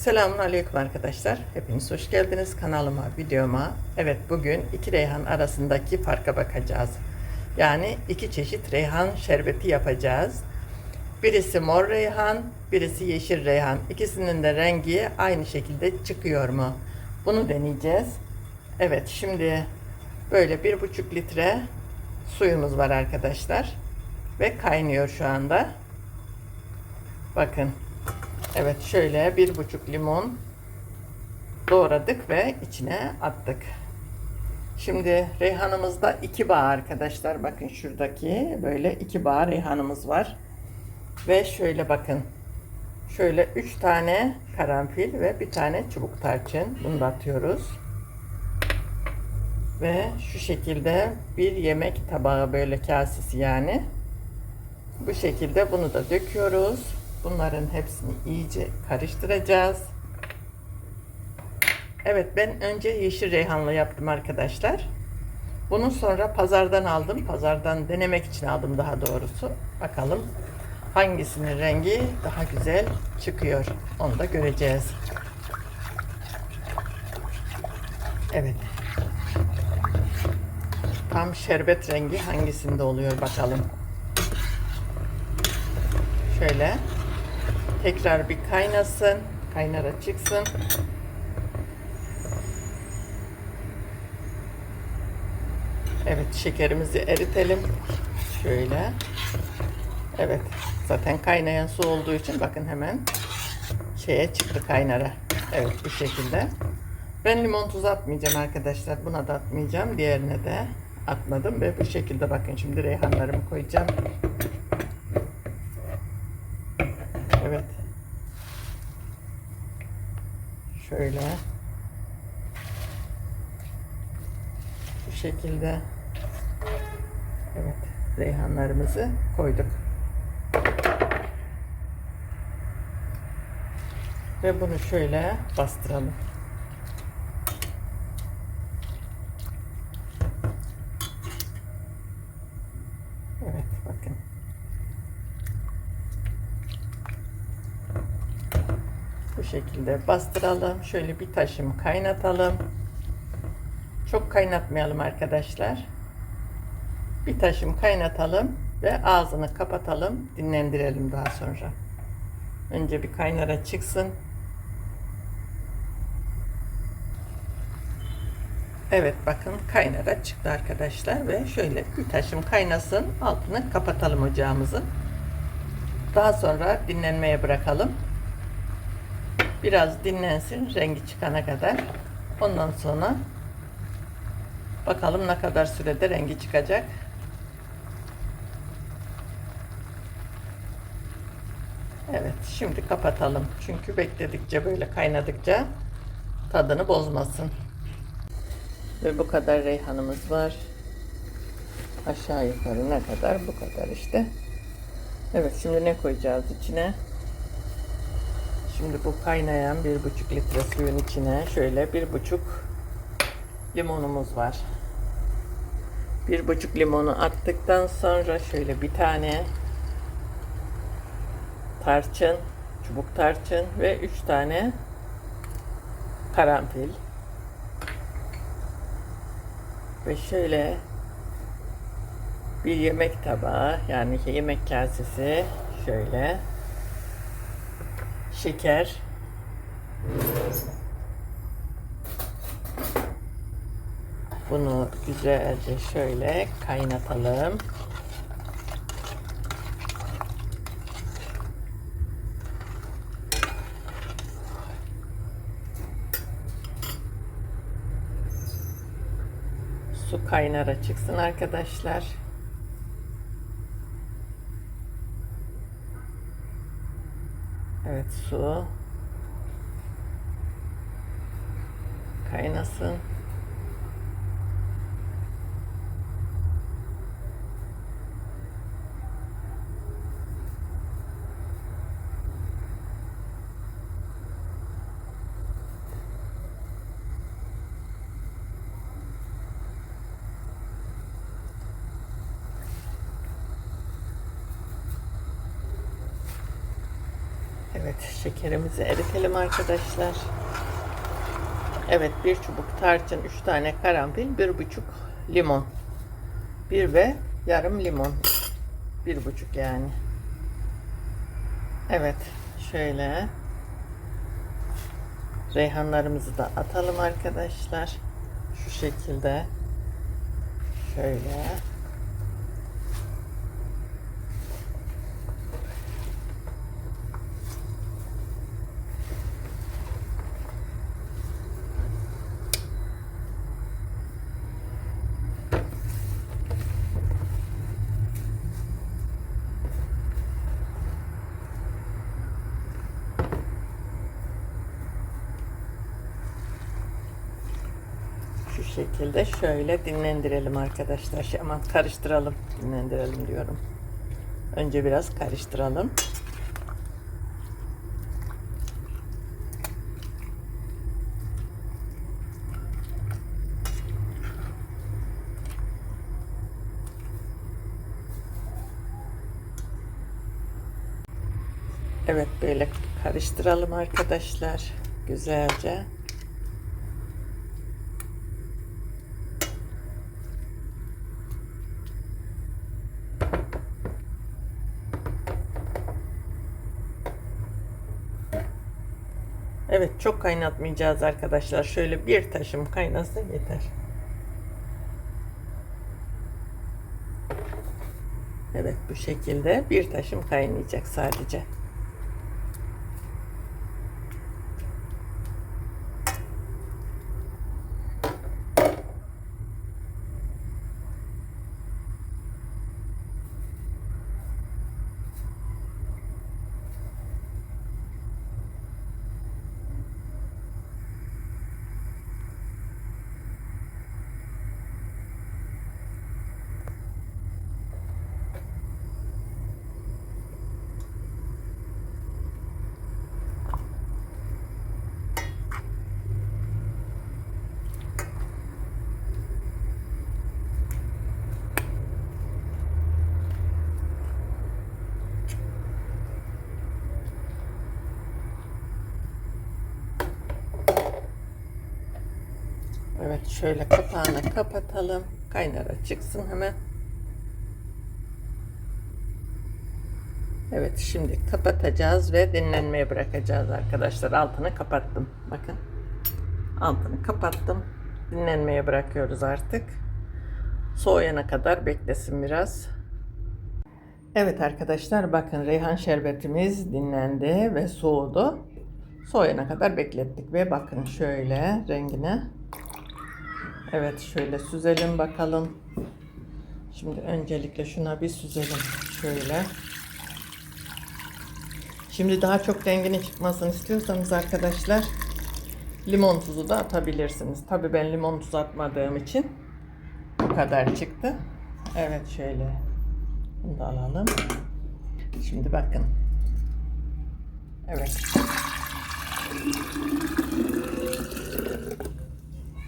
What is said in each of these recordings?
Selamun Aleyküm arkadaşlar. Hepiniz hoş geldiniz kanalıma, videoma. Evet bugün iki reyhan arasındaki farka bakacağız. Yani iki çeşit reyhan şerbeti yapacağız. Birisi mor reyhan, birisi yeşil reyhan. İkisinin de rengi aynı şekilde çıkıyor mu? Bunu deneyeceğiz. Evet şimdi böyle bir buçuk litre suyumuz var arkadaşlar. Ve kaynıyor şu anda. Bakın Evet şöyle bir buçuk limon doğradık ve içine attık. Şimdi reyhanımızda iki bağ arkadaşlar. Bakın şuradaki böyle iki bağ reyhanımız var. Ve şöyle bakın. Şöyle üç tane karanfil ve bir tane çubuk tarçın. Bunu da atıyoruz. Ve şu şekilde bir yemek tabağı böyle kasesi yani. Bu şekilde bunu da döküyoruz. Bunların hepsini iyice karıştıracağız. Evet ben önce yeşil reyhanlı yaptım arkadaşlar. Bunu sonra pazardan aldım. Pazardan denemek için aldım daha doğrusu. Bakalım hangisinin rengi daha güzel çıkıyor. Onu da göreceğiz. Evet. Tam şerbet rengi hangisinde oluyor bakalım. Şöyle tekrar bir kaynasın. Kaynara çıksın. Evet şekerimizi eritelim. Şöyle. Evet. Zaten kaynayan su olduğu için bakın hemen şeye çıktı kaynara. Evet bu şekilde. Ben limon tuzu atmayacağım arkadaşlar. Buna da atmayacağım. Diğerine de atmadım ve bu şekilde bakın şimdi reyhanlarımı koyacağım. Evet. Şöyle. Bu şekilde. Evet. Reyhanlarımızı koyduk. Ve bunu şöyle bastıralım. Evet bakın. Bu şekilde bastıralım. Şöyle bir taşım kaynatalım. Çok kaynatmayalım arkadaşlar. Bir taşım kaynatalım ve ağzını kapatalım. Dinlendirelim daha sonra. Önce bir kaynara çıksın. Evet bakın kaynara çıktı arkadaşlar ve şöyle bir taşım kaynasın. Altını kapatalım ocağımızın. Daha sonra dinlenmeye bırakalım. Biraz dinlensin rengi çıkana kadar. Ondan sonra bakalım ne kadar sürede rengi çıkacak. Evet şimdi kapatalım. Çünkü bekledikçe böyle kaynadıkça tadını bozmasın. Ve bu kadar reyhanımız var. Aşağı yukarı ne kadar? Bu kadar işte. Evet şimdi ne koyacağız içine? Şimdi bu kaynayan bir buçuk litre suyun içine şöyle bir buçuk limonumuz var. Bir buçuk limonu attıktan sonra şöyle bir tane tarçın, çubuk tarçın ve üç tane karanfil. Ve şöyle bir yemek tabağı yani yemek kasesi şöyle şeker bunu güzelce şöyle kaynatalım. Su kaynara çıksın arkadaşlar. Evet su kaynasın. Evet şekerimizi eritelim arkadaşlar. Evet bir çubuk tarçın, üç tane karanfil, bir buçuk limon. Bir ve yarım limon. Bir buçuk yani. Evet şöyle. Reyhanlarımızı da atalım arkadaşlar. Şu şekilde. Şöyle. Şu şekilde şöyle dinlendirelim arkadaşlar. Şey, aman karıştıralım. Dinlendirelim diyorum. Önce biraz karıştıralım. Evet böyle karıştıralım arkadaşlar. Güzelce. Evet çok kaynatmayacağız arkadaşlar. Şöyle bir taşım kaynasın yeter. Evet bu şekilde bir taşım kaynayacak sadece. Evet şöyle kapağını kapatalım. Kaynara çıksın hemen. Evet şimdi kapatacağız ve dinlenmeye bırakacağız arkadaşlar. Altını kapattım. Bakın. Altını kapattım. Dinlenmeye bırakıyoruz artık. Soğuyana kadar beklesin biraz. Evet arkadaşlar bakın reyhan şerbetimiz dinlendi ve soğudu. Soğuyana kadar beklettik ve bakın şöyle rengine. Evet şöyle süzelim bakalım. Şimdi öncelikle şuna bir süzelim. Şöyle. Şimdi daha çok renginin çıkmasını istiyorsanız arkadaşlar limon tuzu da atabilirsiniz. Tabi ben limon tuzu atmadığım için bu kadar çıktı. Evet şöyle. Bunu da alalım. Şimdi bakın. Evet.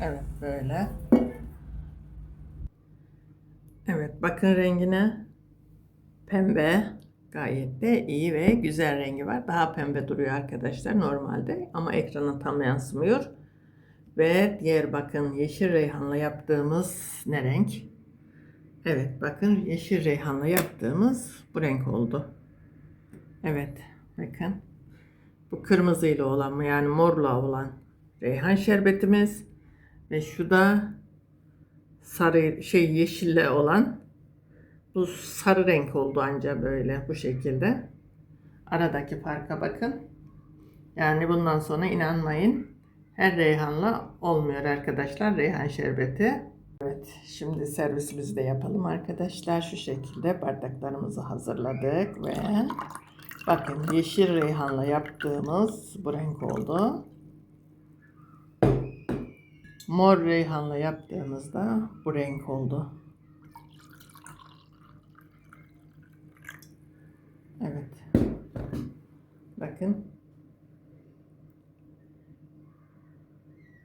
Evet böyle. Evet bakın rengine. Pembe. Gayet de iyi ve güzel rengi var. Daha pembe duruyor arkadaşlar normalde ama ekrana tam yansımıyor. Ve diğer bakın yeşil reyhanla yaptığımız ne renk? Evet bakın yeşil reyhanla yaptığımız bu renk oldu. Evet bakın. Bu kırmızıyla olan yani morla olan reyhan şerbetimiz. Ve şu da sarı şey yeşille olan bu sarı renk oldu anca böyle bu şekilde. Aradaki farka bakın. Yani bundan sonra inanmayın. Her reyhanla olmuyor arkadaşlar reyhan şerbeti. Evet şimdi servisimizi de yapalım arkadaşlar. Şu şekilde bardaklarımızı hazırladık ve bakın yeşil reyhanla yaptığımız bu renk oldu. Mor reyhanla yaptığımızda bu renk oldu. Evet. Bakın.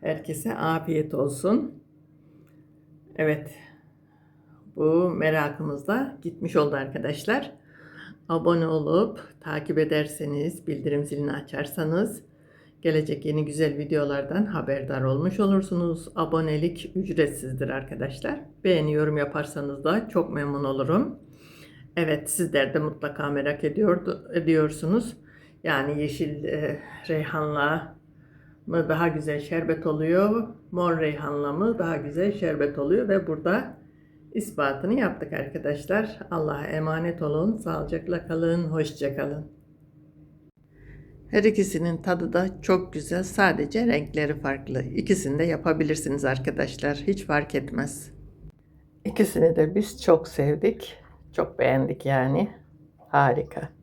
Herkese afiyet olsun. Evet. Bu merakımız da gitmiş oldu arkadaşlar. abone olup takip ederseniz, bildirim zilini açarsanız gelecek yeni güzel videolardan haberdar olmuş olursunuz. Abonelik ücretsizdir arkadaşlar. Beğeni yorum yaparsanız da çok memnun olurum. Evet sizler de mutlaka merak ediyor, ediyorsunuz. Yani yeşil e, reyhanla mı daha güzel şerbet oluyor, mor reyhanla mı daha güzel şerbet oluyor ve burada ispatını yaptık arkadaşlar. Allah'a emanet olun, sağlıcakla kalın, hoşça kalın. Her ikisinin tadı da çok güzel. Sadece renkleri farklı. İkisini de yapabilirsiniz arkadaşlar. Hiç fark etmez. İkisini de biz çok sevdik. Çok beğendik yani. Harika.